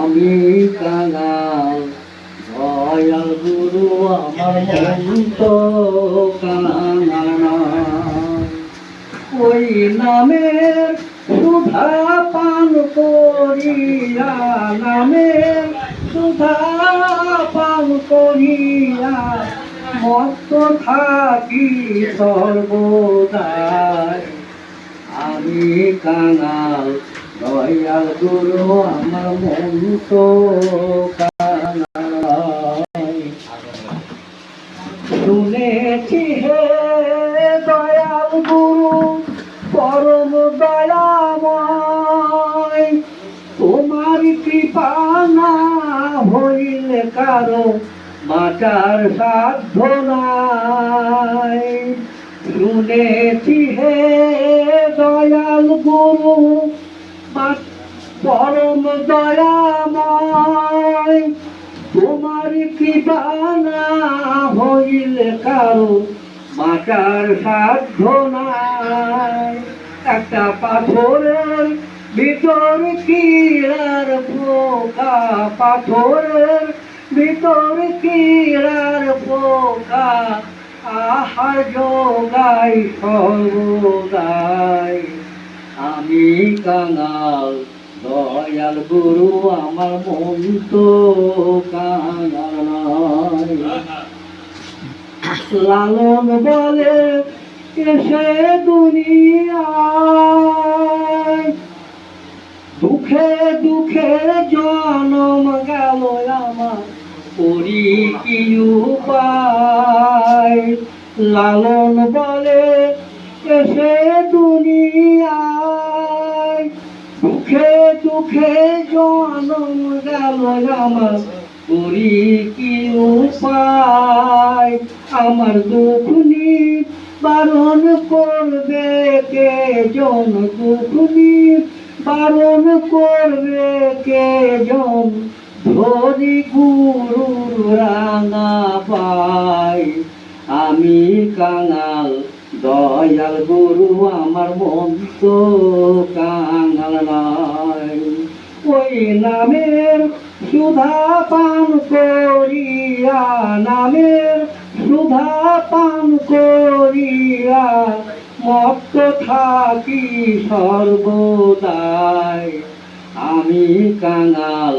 আমি কাঙাল দয়াল গুরু আমার মন তো ওই নামের সুধা পান করিয়া, নামের সুধা পান করিয়া মত থাকি সর্বদাই। আমি কাঙাল দয়াল গুরু আমার মন তো শুনেছি হে দয়াল গুরু, পরম দয়াময়। তোমার কৃপা না কারও বাঁচার সাধ্য নাই। শুনেছি হে দয়াল গুরু মা- পরম দয়াময়। তোমার কৃপা না হইলে কারও বাঁচার সাধ্য নাই। একটা পাথরের ভিতর কিরার পোকা? পাথরের ভিতর কিরার পোকা? আহার যোগাই সর্বদাই আমি কাঙাল, দয়াল গুরু আমার মন তো লালন বলে এসে দুনিয়ায়, দুঃখে দুঃখে জনম গেল আমার করি কি উপায় লালন বলে এসে দুনিয়ায় দুঃখে জনম গেল আমার কি আমার দুঃখ বারণ করবে কে? জন দুঃখ বারণ করবে কে? জন ধরি গুরুর রাঙা পাই আমি কাঙাল, দয়াল গুরু, আমার মন তো কাঙাল ওই নামের সুধা পান করিয়া, নামের সুধা পান করিয়া, মত্ত থাকি সর্বদাই। আমি কাঙাল,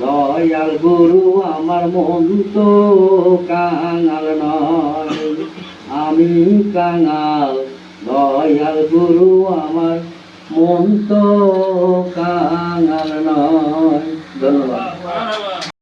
দয়াল গুরু, আমার মন তো কাঙাল নয়। আমি কাঙাল, দয়াল গুরু, আমার মন তো কাঙাল নয়। ধন্যবাদ।